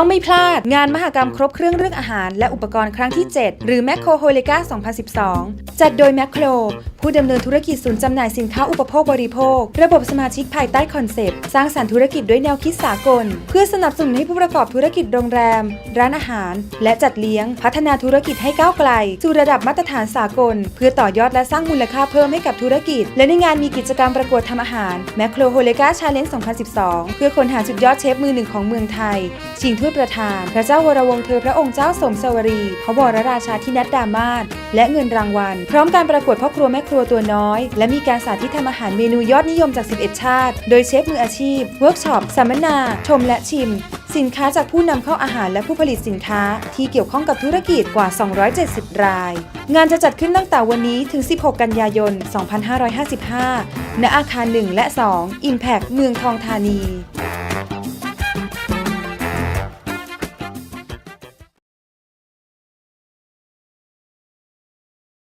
ต้องไม่พลาดงานมหกรรมครบเครื่องเรื่องอาหาร และอุปกรณ์ครั้งที่ 7 หรือ m ม c โครโฮเลกา2012 จัดโดยแมคโครผู้ดำเนินธุรกิจศูนย์จำหน่ายสินค้าอุปโภคบริโภค ระบบสมาชิกภายใต้คอนเซปต์ สร้างสรรค์ธุรกิจด้วยแนวคิดสากล เพื่อสนับสนุนให้ผู้ประกอบธุรกิจโรงแรม ร้านอาหาร และจัดเลี้ยง พัฒนาธุรกิจให้ก้าวไกลสู่ระดับมาตรฐานสากล เพื่อต่อยอดและสร้างมูลค่าเพิ่มให้กับธุรกิจ และในงานมีกิจกรรมประกวดทำอาหารแมคโครโฮเลกาชาเลนจ์2012 เพื่อค้นหาสุดยอดเชฟมือหนึ่งของเมืองไทยชิงถ้วยประธาน พระเจ้าวรวงศ์เธอพระองค์เจ้าสมสวรีพระวรราชาธินัดดามาศและเงินรางวัล พร้อมการประกวดพ่อครัวแม่ครัวตัวน้อย และมีการสาธิตทำอาหารเมนูยอดนิยมจาก 11 ชาติ โดยเชฟมืออาชีพ เวิร์กช็อป สัมมนา ชมและชิม สินค้าจากผู้นำเข้าอาหารและผู้ผลิตสินค้า ที่เกี่ยวข้องกับธุรกิจกว่า 270 ราย งานจะจัดขึ้นตั้งแต่วันนี้ถึง 16 กันยายน 2555 ณ อาคาร 1 และ 2 Impact เมืองทองธานี